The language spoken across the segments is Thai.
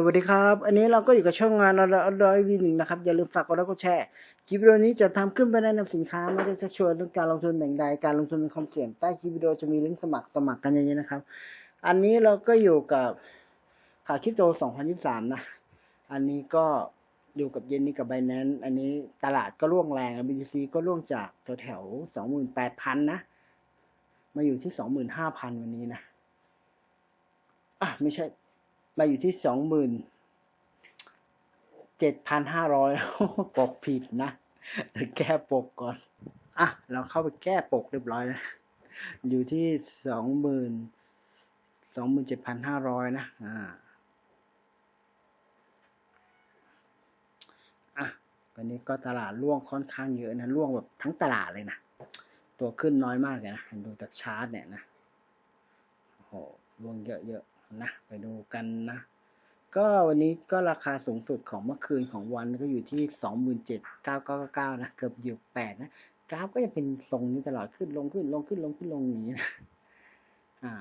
สวัสดีครับ อันนี้เราก็อยู่กับช่องงานร้อยวีหนึ่งนะครับ อย่าลืมฝากกดไลค์กดแชร์ คลิปวิดีโอนี้จะทำขึ้นเพื่อแนะนำสินค้า ไม่ได้ชักชวนเรื่องการลงทุนแห่งใด การลงทุนเป็นความเสี่ยง ใต้คลิปวิดีโอจะมีลิงก์สมัครสมัครกันเยอะๆนะครับ อันนี้เราก็อยู่กับข่าวคริปโต 2023 นะ อันนี้ก็อยู่กับเย็นนี้กับไบแนนอันนี้ตลาดก็ร่วงแรง BTC ก็ร่วงจากแถวแถว28,000 นะ มาอยู่ที่ 25,000 วันนี้นะ อะไม่ใช่ มาอยู่ที่สองหมื่นเจ็ดพันห้าร้อยปกผิดนะแก้ปกก่อน อะ เราเข้าไปแก้ปกเรียบร้อยแล้วอยู่ที่สองหมื่นสองหมื่นเจ็ดพันห้าร้อยนะ อ่าอะวันนี้ก็ตลาดร่วงค่อนข้างเยอะนะร่วงแบบทั้งตลาดเลยนะ ตัวขึ้นน้อยมากเลยนะดูจากชาร์ตเนี่ยนะโอ้ โหร่วงเยอะๆนะไปดูกันนะ ก็วันนี้ก็ราคาสูงสุดของเมื่อคืนของวันก็อยู่ที่สองหมื่นเจ็ดเก้าเก้าเก้านะเกือบอยู่แปดนะกราฟก็จะเป็นทรงนี้ตลอดขึ้นลงขึ้นลงขึ้นลงขึ้นลงอย่างนี้นะอ่า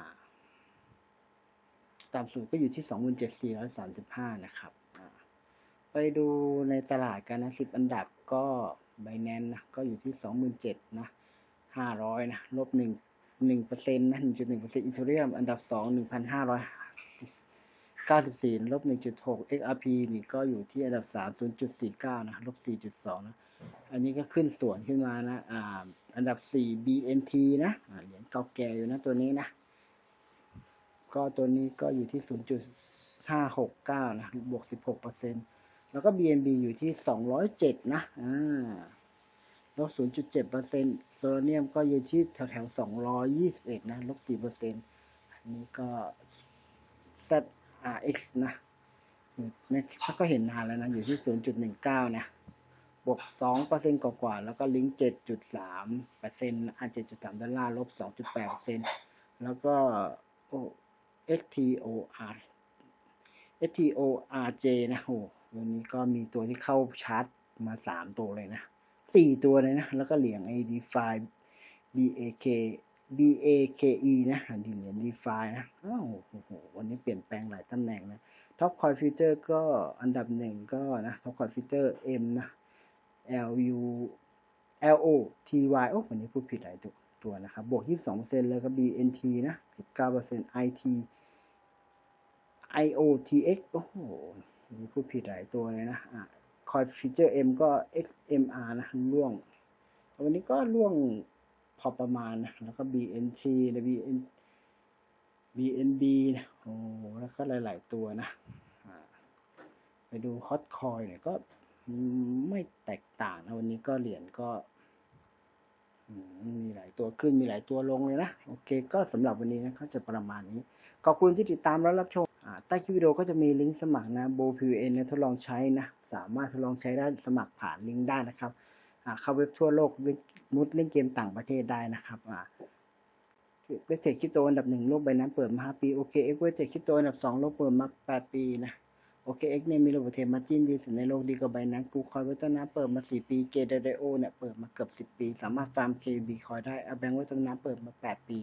ต่ำสุดก็อยู่ที่สองหมื่นเจ็ดสี่ร้อยสามสิบห้านะครับไปดูในตลาดกันนะสิบอันดับก็ไบแนนนะก็อยู่ที่สองหมื่นเจ็ดนะห้าร้อยนะลบหนึ่ง หนึ่งเปอร์เซ็นต์นะหนึ่งจุดหนึ่งเปอร์เซ็นต์อีเทเรียมอันดับสองหนึ่งพันห้าร้อยเก้าสิบสี่ลบหนึ่งจุดหก XRP นี่ก็อยู่ที่อันดับสามศูนย์จุดสี่เก้านะลบสี่จุดสองนะ อันนี้ก็ขึ้นสวนขึ้นมานะ อ่า อันดับสี่ BNT นะเหรียญเก่าแก่อยู่นะตัวนี้นะ ก็ตัวนี้ก็อยู่ที่ศูนย์จุดห้าหกเก้านะ บวกสิบหกเปอร์เซ็นต์แล้วก็ BNB อยู่ที่สองร้อยเจ็ดนะ อ่า ลบ 0.7เปอร์เซ็นต์โซลเนียมก็อยู่ที่แถวแถว221 นะ ลบ4เปอร์เซ็นต์อันนี้ก็ ZRX นะไม่ก็เห็นนานแล้วนะ อยู่ที่ 0.19 นะ บวก2เปอร์เซ็นต์กว่าๆ แล้วก็ลิงก์ 7.3เปอร์เซ็นต์อ่า7.3 ดอลลาร์ ลบ 2.8เปอร์เซ็นต์แล้วก็โอ้ XTOR XTORJ นะโหวันนี้ก็มีตัวที่เข้าชาร์จมา 3 ตัวเลยนะ สี่ตัวเลยนะ แล้วก็เหรียญ AD f i BAK BAKE นะเหรียญ DeFi นะอ้าวโอ้โหวันนี้เปลี่ยนแปลงหลายตำแหน่งนะ Top Coin Future ก็อันดับหนึ่งก็นะ Top Coin Future M นะ LU LO TY โอ้วันนี้พูดผิดหลายตัวตัวนะครับ บวก 22%แล้วก็ BNT นะ 19% IT IOTX โอ้โหนี่พูดผิดหลายตัวเลยนะอะ คอยฟีเจอร์ M ก็ XMR นะร่วง วันนี้ก็ร่วงพอประมาณนะ แล้วก็ BNT และ BN BNB นะโอ้แล้วก็หลาย ๆ ตัวนะ ไปดูฮอตคอยเนี่ยก็ไม่แตกต่างนะ วันนี้ก็เหรียญก็มีหลายตัวขึ้นมีหลายตัวลงเลยนะ โอเค ก็สำหรับวันนี้นะก็จะประมาณนี้ ขอบคุณที่ติดตามและรับชม ใต้คลิปวิดีโอก็จะมีลิงก์สมัครนะโบพีเอ็นทดลองใช้นะ สามารถทดลองใช้ได้สมัครผ่านลิงก์ได้นะครับเข้าเว็บทั่วโลกมุดเล่นเกมต่างประเทศได้นะครับเว็บเทคคริปโตอันดับหนึ่งโลกใบนั้นเปิดมา 5 ปี โอเคเอ็กเว็บเทคคริปโตอันดับสองโลกเปิดมา 8 ปีนะโอเคเอ็กเนี่ยมีระบบเทรดมาจิ้นดีสุดในโลกดีกว่าใบนั้นกูคอยเวตนาเปิดมา 4 ปีเกเดเดโอเนี่ยเปิดมาเกือบ 10 ปี สามารถฟาร์ม KB คอยได้เอาแบงก์เวตนาเปิดมา 8 ปี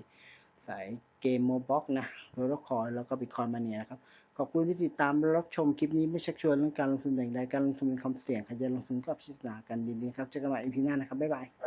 สาย เกมโมบ็อกนะโรลคอยแล้วก็บิตคอยมาเนียนะครับ ขอบคุณที่ติดตามและรับชมคลิปนี้ไม่ชักชวนเรื่องการลงทุนใดการลงทุนเป็นความเสี่ยงใครจะลงทุนก็พิจารณากันดีๆครับเจอกันใหม่อีพีหน้านะครับ บ๊ายบาย